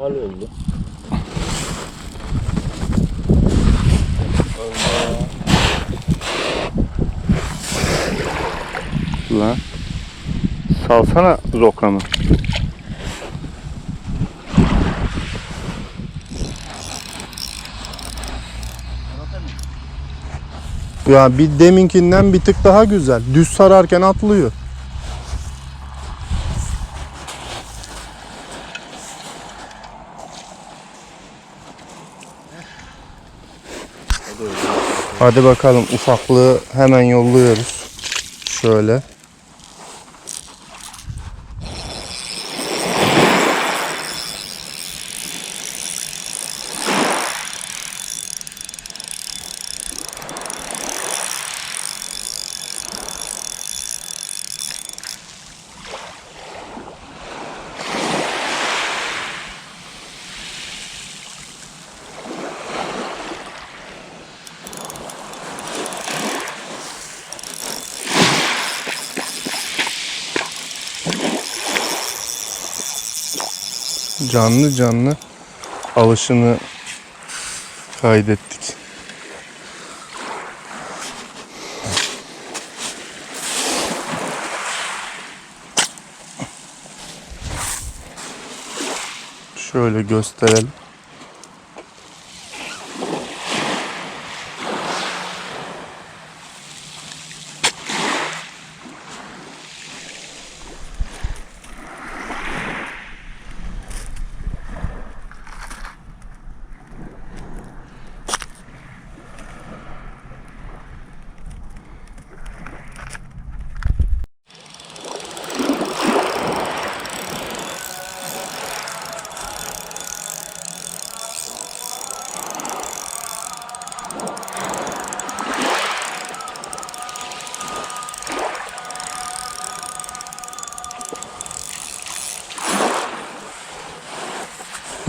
Hal oldu. Lan. Salsana zokramı. Ya bir deminkinden bir tık daha güzel. Düz sararken atlıyor. Hadi bakalım ufaklığı hemen yolluyoruz. Şöyle. Canlı canlı alışını kaydettik. Şöyle gösterelim.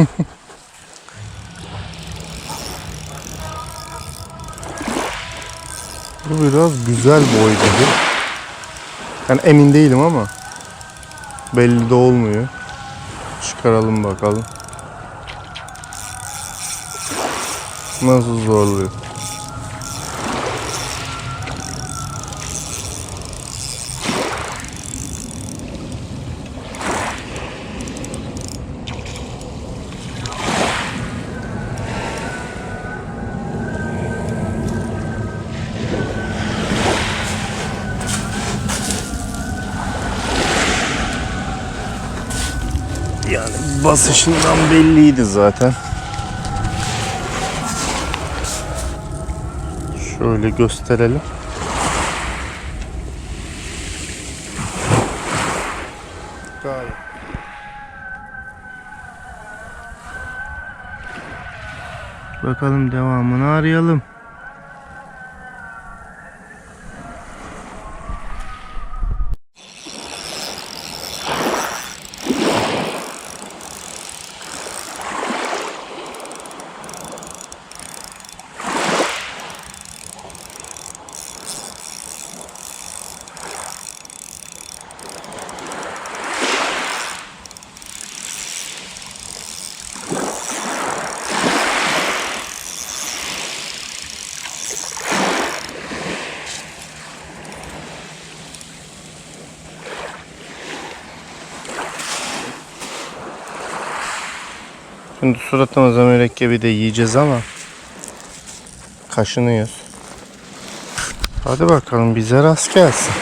Bu biraz güzel boy gibi. Yani emin değilim ama belli de olmuyor. Çıkaralım bakalım. Nasıl zorluyor? Basışından belliydi zaten. Şöyle gösterelim. Gayet. Bakalım devamını arayalım. Şimdi suratımıza mürekkebi de yiyeceğiz ama kaşınıyoruz. Hadi bakalım bize rast gelsin.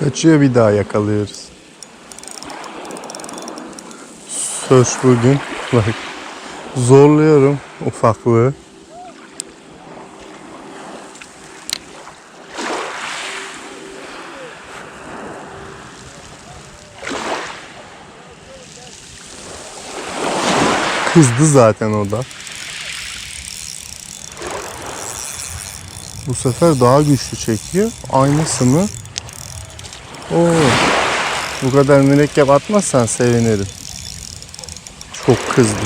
Kaçıyor bir daha yakalıyoruz. Söz bugün bak zorluyorum ufaklığı. Kızdı zaten o da. Bu sefer daha güçlü çekiyor. Aynısı mı? Oo. Bu kadar mürekkep atmazsan sevinirim. Çok kızdı.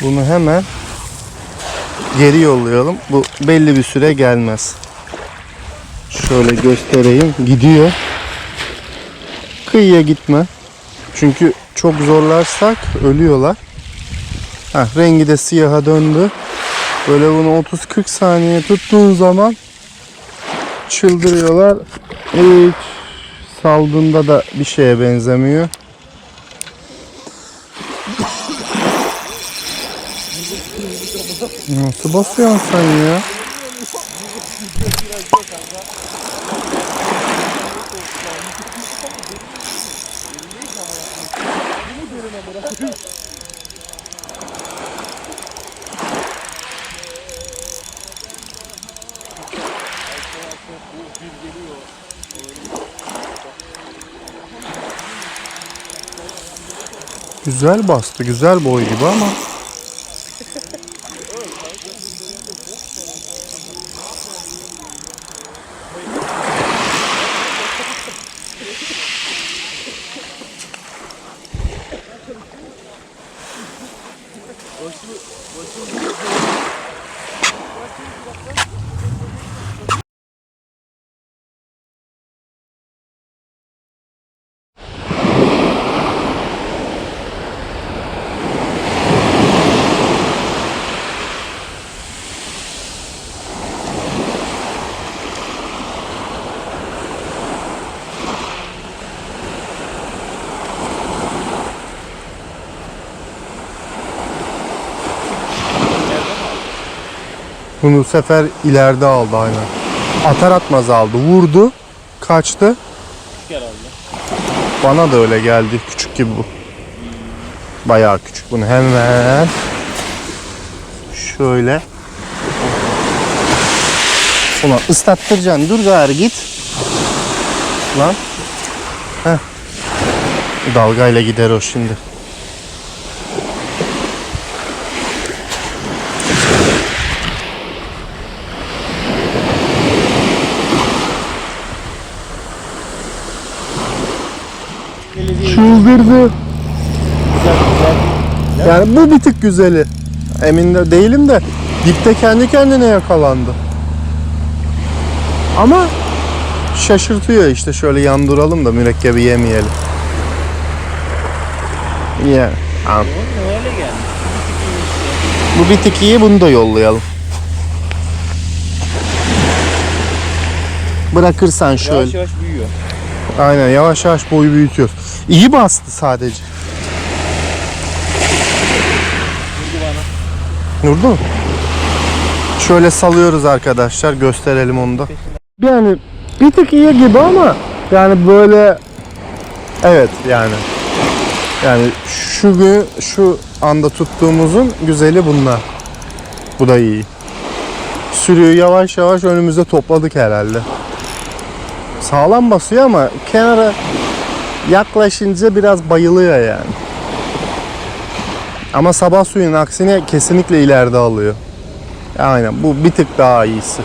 Bunu hemen geri yollayalım. Bu belli bir süre gelmez. Şöyle göstereyim. Gidiyor. Kıyıya gitme. Çünkü çok zorlarsak ölüyorlar. Heh, rengi de siyaha döndü. Böyle bunu 30-40 saniye tuttuğun zaman çıldırıyorlar. Hiç saldığında da bir şeye benzemiyor. Nasıl basıyorsun sen ya? Güzel bastı, güzel boy gibi ama Bunu bu sefer ileride aldı aynen. Atar atmaz aldı. Vurdu. Kaçtı. herhalde. Bana da öyle geldi. Küçük gibi bu. Bayağı küçük. Bunu hemen şöyle Ulan ıslattıracaksın. Dur gari git. Lan. Heh. Dalgayla gider o şimdi. Çıldırdı. Güzel güzel. Yani bu bir tık güzeli. Emin de değilim de dipte kendi kendine yakalandı. Ama şaşırtıyor işte şöyle yandıralım da mürekkebi yemeyelim. Yani geldi. bu bir tık iyi bunu da yollayalım. Bırakırsan şöyle. Yavaş yavaş büyüyor. Aynen yavaş yavaş boyu büyütüyoruz. İyi bastı sadece. Vurdu mu? Şöyle salıyoruz arkadaşlar. Gösterelim onu da. Yani bir tık iyi gibi ama yani böyle evet yani yani şu gü- şu anda tuttuğumuzun güzeli bunlar. Bu da iyi. Sürüyü yavaş yavaş önümüze topladık herhalde. Sağlam basıyor ama kenara yaklaşınca biraz bayılıyor yani. Ama sabah suyun aksine kesinlikle ileride alıyor. Aynen bu bir tık daha iyisi.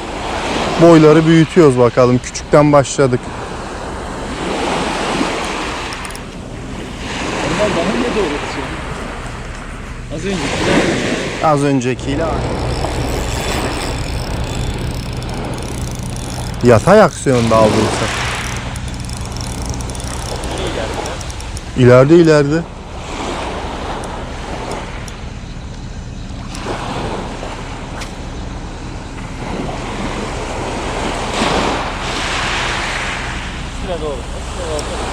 Boyları büyütüyoruz bakalım. Küçükten başladık. Onlar bana ne doğru atıyor? Az önce güzel. Az öncekiyle aynı. Yatay aksiyonda aldın sen. İleride ileride. Üstüne doğru. Üstüne doğru.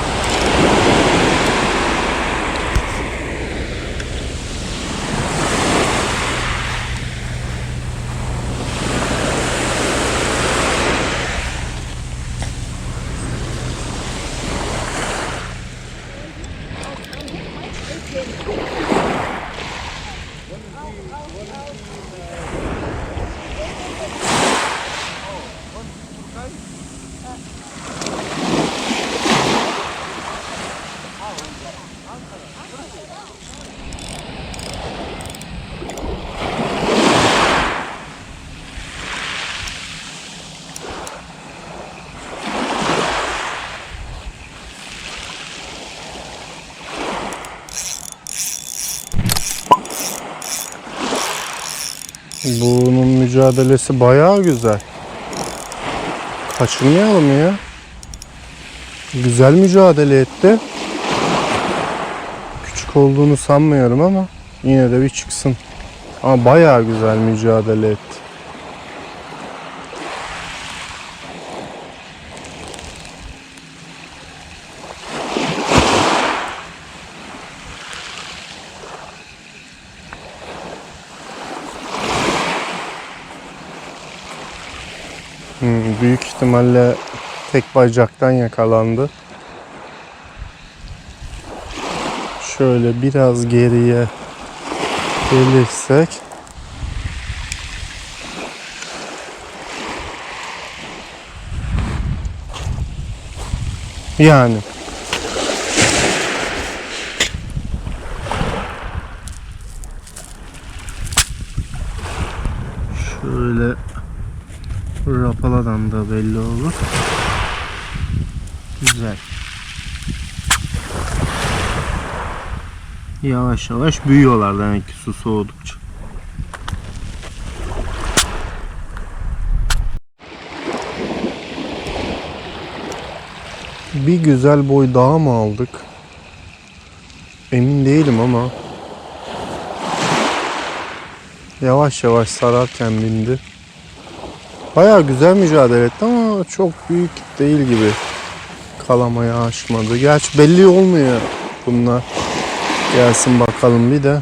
Bunun mücadelesi bayağı güzel. Kaçırmayalım ya. Güzel mücadele etti. Küçük olduğunu sanmıyorum ama yine de bir çıksın. Ama bayağı güzel mücadele etti. Hmm, büyük ihtimalle tek bacaktan yakalandı. Şöyle biraz geriye gelirsek yani şöyle Rapaladan da belli olur. Güzel. Yavaş yavaş büyüyorlar demek ki su soğudukça. Bir güzel boy daha mı aldık? Emin değilim ama. Yavaş yavaş sararken bindi. Bayağı güzel mücadele etti ama çok büyük değil gibi. Kalamaya aşmadı. Gerçi belli olmuyor bunlar. Gelsin bakalım bir de.